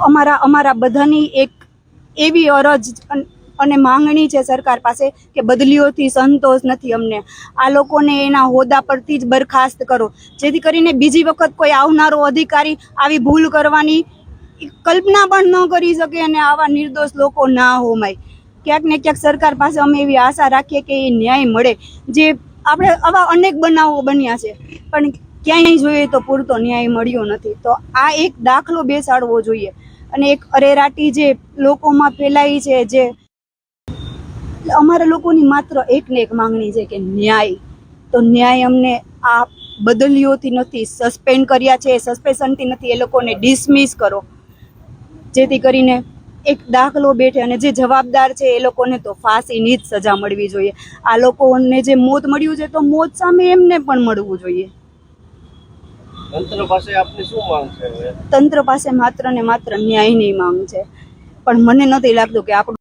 અમારા અમારા બધાની એક એવી અરજ અને માંગણી છે સરકાર પાસે કે બદલીઓથી સંતોષ નથી અમને. આ લોકોને એના હોદ્દા પરથી જ બરખાસ્ત કરો. જેથી કરીને બીજી વખત કોઈ આવનારો અધિકારી આવી ભૂલ કરવાની કલ્પના પણ ન કરી શકે અને આવા નિર્દોષ લોકો ના હોમાય. ક્યાંક ને ક્યાંક સરકાર પાસે અમે એવી આશા રાખીએ કે એ ન્યાય મળે. જે આપણે આવા અનેક બનાવો બન્યા છે. પણ ક્યાંય જોઈએ તો પૂરતો ન્યાય મળ્યો નથી. તો આ એક દાખલો બેસાડવો જોઈએ. અને એક અરેરાટી જે લોકોમાં ફેલાઈ છે જે અમારા લોકોની માત્ર એક ને એક માંગણી છે કે ન્યાય. તો ન્યાય અમને આ બદલીઓથી નથી, સસ્પેન્ડ કર્યા છે, સસ્પેન્શનથી નથી, એ લોકોને ડિસમિસ કરો. જેથી કરીને એક દાખલો બેઠે અને જે જવાબદાર છે એ લોકોને તો ફાંસીની જ સજા મળવી જોઈએ. આ લોકોને જે મોત મળ્યું છે તો મોત સામે એમને પણ મળવું જોઈએ. તંત્ર પાસે આપની શું માંગ છે તંત્ર પાસે માત્ર ને માત્ર ન્યાયની માંગ છે. પણ મને નથી લાગતું કે આપણું